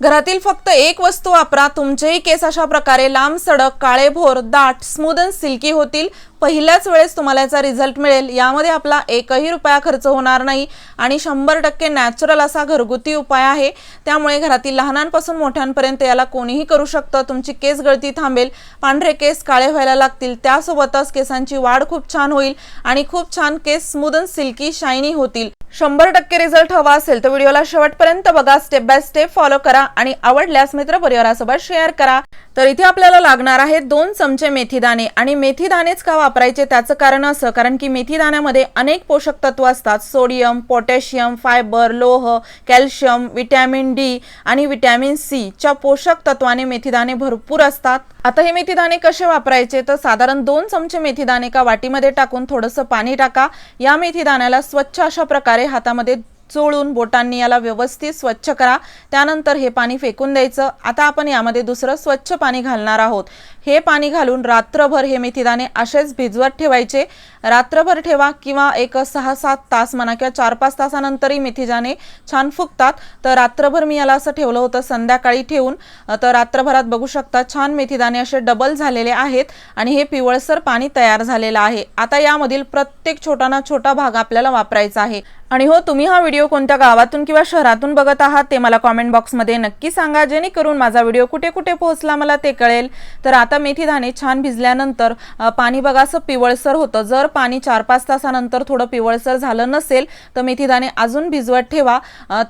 घरातील फक्त एक वस्तू वापरा. तुमचेही केस अशा प्रकारे लांब सडक काळेभोर दाट स्मूद अँड सिल्की होतील. पहिल्याच वेळेस तुम्हाला याचा रिझल्ट मिळेल. यामध्ये आपला एकही रुपया खर्च होणार नाही आणि शंभर टक्के नॅचरल असा घरगुती उपाय आहे. त्यामुळे घरातील लहानांपासून मोठ्यांपर्यंत याला कोणीही करू शकतं. तुमची केस गळती थांबेल. पांढरे केस काळे व्हायला लागतील. त्यासोबतच केसांची वाढ खूप छान होईल आणि खूप छान केस स्मूद अँड सिल्की शायनी होतील. शंभर टक्के रिझल्ट हवा असेल तर व्हिडिओला शेवटपर्यंत बघा. स्टेप बाय स्टेप फॉलो करा आणि आवडल्यास मित्र परिवारासोबत शेअर करा. तर इथे आपल्याला लागणार आहे दोन चमचे मेथीदाणे आणि मेथीदाणेच का वापरायचे? त्याचं कारण असं कारण की मेथीदाण्यामध्ये अनेक पोषक तत्व असतात. सोडियम पोटॅशियम फायबर लोह कॅल्शियम विटॅमिन डी आणि विटॅमिन सी च्या पोषक तत्वाने मेथीदाणे भरपूर असतात. आता हे मेथीदाणे कसे वापरायचे? तर साधारण दोन चमचे मेथीदाणे का वाटीमध्ये टाकून थोडंसं पाणी टाका. या मेथीदाण्याला स्वच्छ अशा प्रकारे हातामध्ये चोळून बोटांनी याला व्यवस्थित स्वच्छ करा. त्यानंतर हे पाणी फेकून द्यायचं. आता आपण यामध्ये दुसरं स्वच्छ पाणी घालणार आहोत. हे पाणी घालून रात्रभर हे मेथीदाणे असेच भिजवत ठेवायचे. रात्रभर ठेवा किंवा एक सहा सात तास म्हणा किंवा चार पाच तासानंतरही मेथीजाने छान फुगतात. तर रात्रभर मी याला असं ठेवलं होतं संध्याकाळी ठेवून. तर रात्रभरात बघू शकता छान मेथीदाणे असे डबल झालेले आहेत आणि हे पिवळसर पाणी तयार झालेलं आहे. आता यामधील प्रत्येक छोटा ना छोटा भाग आपल्याला वापरायचा आहे. आणि हो तुम्ही हा व्हिडिओ कोणत्या गावातून किंवा शहरातून बघत आहात ते मला कॉमेंट बॉक्समध्ये नक्की सांगा. जेणेकरून माझा व्हिडिओ कुठे कुठे पोहोचला मला ते कळेल. तर आता मेथीदाणे छान भिजल्यानंतर पाणी बघा असं पिवळसर होतं. जर पाणी चार पाच तासानंतर थोडं पिवळसर झालं नसेल तर मेथी दाणे अजून भिजवत ठेवा.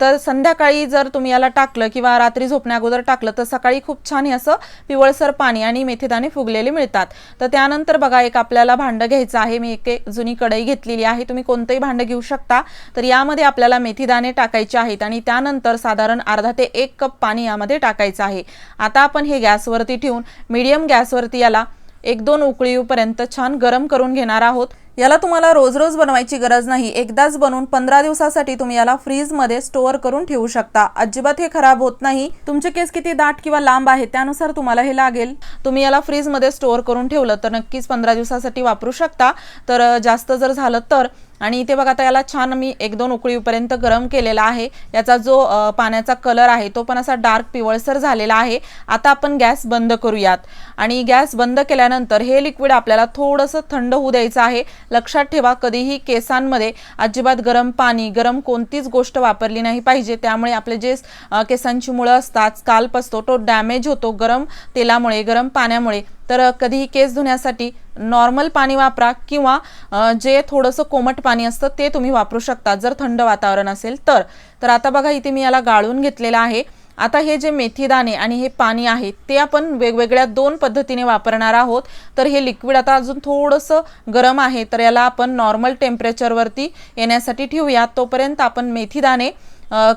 तर संध्याकाळी जर तुम्ही याला टाकलं किंवा रात्री झोपण्या अगोदर टाकलं तर सकाळी खूप छान हे असं पिवळसर पाणी आणि मेथीदाणे फुगलेले मिळतात. तर त्यानंतर बघा एक आपल्याला भांडं घ्यायचं आहे. मी एक एक जुनी कढई घेतलेली आहे. तुम्ही कोणतंही भांडं घेऊ शकता. तर यामध्ये आपल्याला मेथीदाणे टाकायचे आहेत आणि त्यानंतर साधारण अर्धा ते एक कप पाणी यामध्ये टाकायचं आहे. आता आपण हे गॅसवरती ठेवून मीडियम गॅसवरती याला एक दोन उकळीपर्यंत छान गरम करून घेणार आहोत. याला तुम्हाला रोज रोज बनवायची गरज नाही. एकदाच बनवून पंधरा दिवसासाठी तुम्ही याला फ्रीजमध्ये स्टोअर करून ठेवू शकता. अजिबात हे खराब होत नाही. तुमचे केस किती दाट किंवा लांब आहेत त्यानुसार तुम्हाला हे लागेल. तुम्ही याला फ्रीजमध्ये स्टोअर करून ठेवलं तर नक्कीच पंधरा दिवसासाठी वापरू शकता. तर जास्त जर झालं तर आणि इथे बघा आता याला छान मी एक दोन उकळीपर्यंत गरम केलेला आहे. याचा जो पाण्याचा कलर आहे तो पण असा डार्क पिवळसर झालेला आहे. आता आपण गॅस बंद करूयात. आणि गॅस बंद केल्यानंतर हे लिक्विड आपल्याला थोडंसं थंड होऊ द्यायचं आहे. लक्षात ठेवा कधीही केसांमध्ये अजिबात गरम पाणी गरम कोणतीच गोष्ट वापरली नाही पाहिजे. त्यामुळे आपले जे केसांची मुळं असतात स्काल्प असतो तो डॅमेज होतो. गरम तेलामुळे गरम पाण्यामुळे. तर कधीही केस धुण्यासाठी नॉर्मल पाणी वापरा किंवा जे थोडंसं कोमट पाणी असतं ते तुम्ही वापरू शकता. जर थंड वातावरण असेल तर. तर आता बघा इथे मी याला गाळून घेतलेलं आहे. आता हे जे मेथीदाणे आणि हे पाणी आहे ते आपण वेगवेगळ्या दोन पद्धतीने वापरणार आहोत. तर हे लिक्विड आता अजून थोडंसं गरम आहे. तर याला आपण नॉर्मल टेम्परेचरवरती येण्यासाठी ठेवूया. तोपर्यंत आपण मेथीदाणे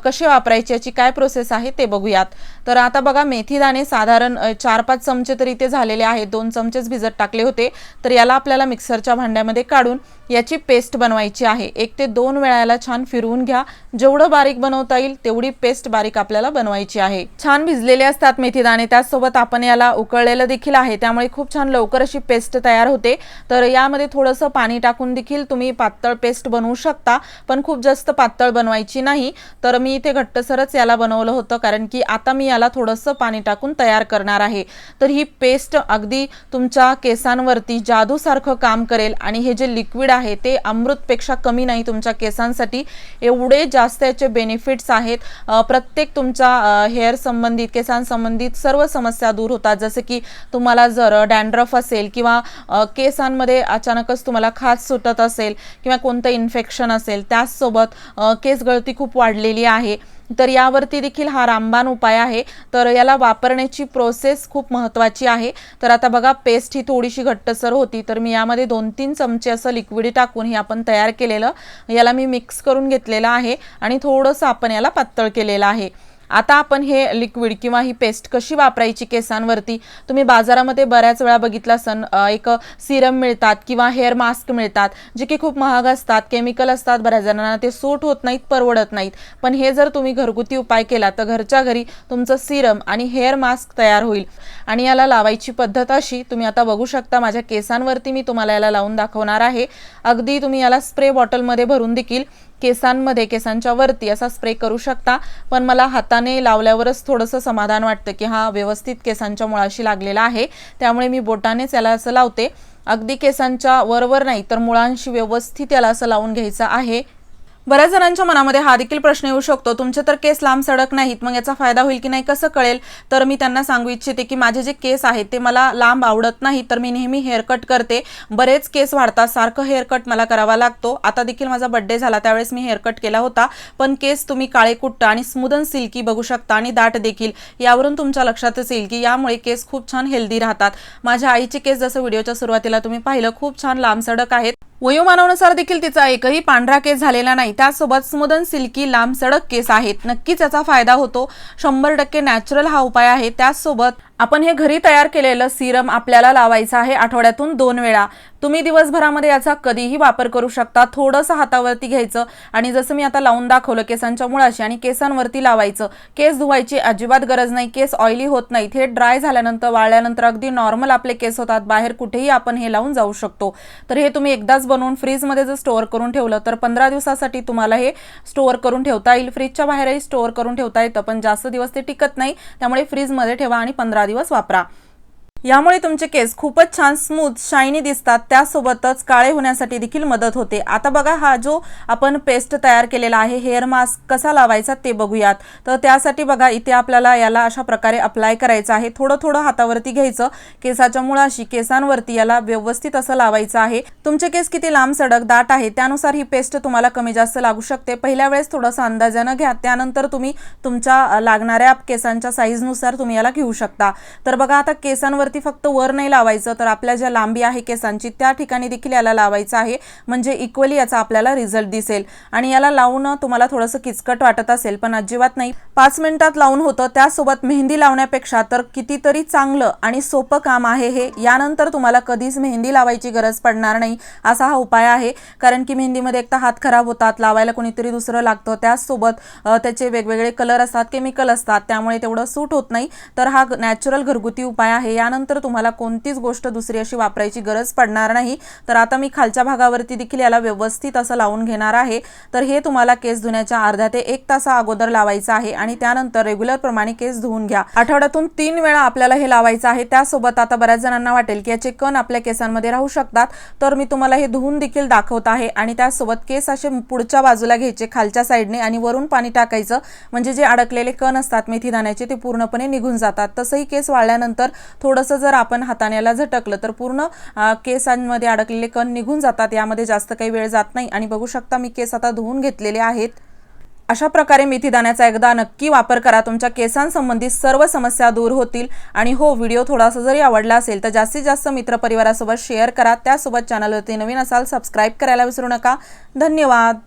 कसे वापरायचे याची काय प्रोसेस आहे ते बघूयात. तर आता बघा मेथी दाणे साधारण चार पाच चमचे तरी इथे झालेले आहेत. दोन चमचेच भिजत टाकले होते. तर याला आपल्याला मिक्सरच्या भांड्यामध्ये काढून याची पेस्ट बनवायची आहे. एक ते दोन वेळाला छान फिरवून घ्या. जेवढं बारीक बनवता येईल तेवढी पेस्ट बारीक आपल्याला बनवायची आहे. छान भिजलेले असतात मेथी दाणे त्याचसोबत आपण याला उकळलेलं देखील आहे. त्यामुळे खूप छान लवकर अशी पेस्ट तयार होते. तर यामध्ये थोडंसं पाणी टाकून देखील तुम्ही पातळ पेस्ट बनवू शकता. पण खूप जास्त पातळ बनवायची नाही. तर मी इथे घट्टसरच याला बनवलं होतं कारण की आता मी याला थोडंसं पाणी टाकून तयार करणार आहे. तर ही पेस्ट अगदी तुमच्या केसांवरती जादूसारखं काम करेल आणि हे जे लिक्विड आहे ते अमृतपेक्षा कमी नाही तुमच्या केसांसाठी. एवढे जास्त याचे बेनिफिट्स आहेत. प्रत्येक तुमच्या हेअर संबंधित केसांसंबंधित सर्व समस्या दूर होतात. जसं की तुम्हाला जर डॅन्ड्रफ असेल किंवा केसांमध्ये अचानकच तुम्हाला खाज सुटत असेल किंवा कोणतं इन्फेक्शन असेल त्याचसोबत केस गळती खूप वाढली वाढलेली आहे. तर यावरती देखील हा रामबाण उपाय आहे. तर याला वापरण्याची प्रोसेस खूप महत्त्वाची आहे. तर आता बघा पेस्ट ही थोडीशी घट्टसर होती. तर मी यामध्ये दोन तीन चमचे असं लिक्विड टाकून हे आपण तयार केलेलं याला मी मिक्स करून घेतलेलं आहे आणि थोडंसं आपण याला पातळ केलेलं आहे. आता आपण हे लिक्विड किंवा ही पेस्ट कशी वापरायची केसांवरती? तुम्ही बाजारामध्ये बऱ्याच वेळा बघितलं असन एक सिरम मिळतात किंवा हेअर मास्क मिळतात जे की खूप महाग असतात केमिकल असतात बऱ्याच जणांना ते सूट होत नाहीत परवडत नाहीत. पण हे जर तुम्ही घरगुती उपाय केला तर घरच्या घरी तुमचं सिरम आणि हेअर मास्क तयार होईल. आणि याला लावायची पद्धत अशी तुम्ही आता बघू शकता माझ्या केसांवरती मी तुम्हाला याला लावून दाखवणार आहे. अगदी तुम्ही याला स्प्रे बॉटलमध्ये भरून देखील केसांमध्ये केसांच्या वरती असा स्प्रे करू शकता. पण मला हाताने लावल्यावरच थोडंसं समाधान वाटतं की हा व्यवस्थित केसांच्या मुळाशी लागलेला आहे. त्यामुळे मी बोटानेच याला असं लावते. अगदी केसांच्या वरवर नाही तर मुळांशी व्यवस्थित याला असं लावून घ्यायचं आहे. बऱ्याच जणांच्या मनामध्ये हा देखील प्रश्न येऊ शकतो तुमचे तर केस लांब सडक नाहीत मग याचा फायदा होईल की नाही कसं कळेल? तर मी त्यांना सांगू इच्छिते की माझे जे केस आहेत ते मला लांब आवडत नाही तर मी नेहमी हेअरकट करते. बरेच केस वाढतात सारखं हेअरकट मला करावा लागतो. आता देखील माझा बड्डे झाला त्यावेळेस मी हेअरकट केला होता. पण केस तुम्ही काळे कुट्ट आणि स्मूदन सिल्की बघू शकता आणि दाट देखील. यावरून तुमच्या लक्षातच येईल की यामुळे केस खूप छान हेल्दी राहतात. माझ्या आईचे केस जसं व्हिडिओच्या सुरुवातीला तुम्ही पाहिलं खूप छान लांब सडक आहेत. वयोमानानुसार देखील तिचा एकही पांढरा केस झालेला नाही. त्यासोबत स्मुदन सिल्की लांब सडक केस आहेत. नक्कीच याचा फायदा होतो. शंभर टक्के नॅचरल हा उपाय आहे. त्याचसोबत आपण हे घरी तयार केलेलं सिरम आपल्याला लावायचं आहे आठवड्यातून दोन वेळा. तुम्ही दिवसभरामध्ये याचा कधीही वापर करू शकता. थोडंसं हातावरती घ्यायचं आणि जसं मी आता लावून दाखवलं केसांच्या मुळाशी आणि केसांवरती लावायचं. केस धुवायची अजिबात गरज नाही. केस ऑइली होत नाही हे ड्राय झाल्यानंतर वाळल्यानंतर अगदी नॉर्मल आपले केस होतात. बाहेर कुठेही आपण हे लावून जाऊ शकतो. तर हे तुम्ही एकदाच बनवून फ्रीजमध्ये जर स्टोअर करून ठेवलं तर पंधरा दिवसासाठी तुम्हाला हे स्टोअर करून ठेवता येईल. फ्रीजच्या बाहेरही स्टोअर करून ठेवता येतं पण जास्त दिवस ते टिकत नाही. त्यामुळे फ्रीजमध्ये ठेवा आणि पंधरा दिवस वापरा यामुळे तुमचे केस खूपच छान स्मूथ शायनी दिसतात. त्यासोबतच काळे होण्यासाठी देखील मदत होते. आता बघा हा जो आपण पेस्ट तयार केलेला आहे हेअर मास्क कसा लावायचा ते बघूयात. तर त्यासाठी बघा इथे आपल्याला याला अशा प्रकारे अप्लाय करायचं आहे. थोडं थोडं हातावरती घ्यायचं. केसाच्या मुळाशी केसांवरती याला व्यवस्थित असं लावायचं आहे. तुमचे केस किती लांब सडक दाट आहे त्यानुसार ही पेस्ट तुम्हाला कमी जास्त लागू शकते. पहिल्या वेळेस थोडंसं अंदाजानं घ्या. त्यानंतर तुम्ही तुमच्या लागणाऱ्या केसांच्या साईजनुसार तुम्ही याला घेऊ शकता. तर बघा आता केसावरती फक्त वर नाही लावायचं तर आपल्या ज्या लांबी आहे केसांची त्या ठिकाणी देखील याला लावायचं आहे. म्हणजे इक्वली याचा आपल्याला रिझल्ट दिसेल. आणि याला लावून तुम्हाला थोडंसं किचकट वाटत असेल पण अजिबात नाही. पाच मिनिटात लावून होतं त्यासोबत मेहंदी लावण्यापेक्षा तर कितीतरी चांगलं आणि सोपं काम आहे हे. यानंतर तुम्हाला कधीच मेहंदी लावायची गरज पडणार नाही असा हा उपाय आहे. कारण की मेहंदीमध्ये एक तर हात खराब होतात लावायला कोणीतरी दुसरं लागतं. त्याचसोबत त्याचे वेगवेगळे कलर असतात केमिकल असतात त्यामुळे तेवढं सूट होत नाही. तर हा नॅचरल घरगुती उपाय आहे. यानंतर तुम्हाला कोणतीच गोष्ट दुसरी अशी वापरायची गरज पडणार नाही. तर आता मी खालच्या भागावरती देखील याला व्यवस्थित असं लावून घेणार आहे. तर हे तुम्हाला केस धुण्याच्या अर्ध्या ते एक तासा अगोदर लावायचं आहे आणि त्यानंतर रेग्युलर प्रमाणे केस धुवून घ्या. आठवड्यातून तीन वेळा आपल्याला हे लावायचं आहे. त्यासोबत आता बऱ्याच जणांना वाटेल की याचे कण आपल्या केसांमध्ये राहू शकतात. तर मी तुम्हाला हे धुवून देखील दाखवत आहे आणि त्यासोबत केस असे पुढच्या बाजूला घ्यायचे खालच्या साईडने आणि वरून पाणी टाकायचं. म्हणजे जे अडकलेले कण असतात मेथी दाण्याचे ते पूर्णपणे निघून जातात. तसंही केस वाळल्यानंतर थोडंसं जर आपण हाताने याला झटकलं तर पूर्ण केसांमध्ये अडकलेले कण निघून जातात. यामध्ये जास्त काही वेळ जात नाही. आणि बघू शकता मी केस आता धुवून घेतलेले आहेत. अशा प्रकारे मेथीदाण्याचा एकदा नक्की वापर करा. तुमच्या केसांसंबंधित सर्व समस्या दूर होतील. आणि हो व्हिडिओ थोडासा जरी आवडला असेल तर जास्तीत जास्त मित्रपरिवारासोबत शेअर करा. त्यासोबत चॅनलवरती नवीन असाल सबस्क्राईब करायला विसरू नका. धन्यवाद.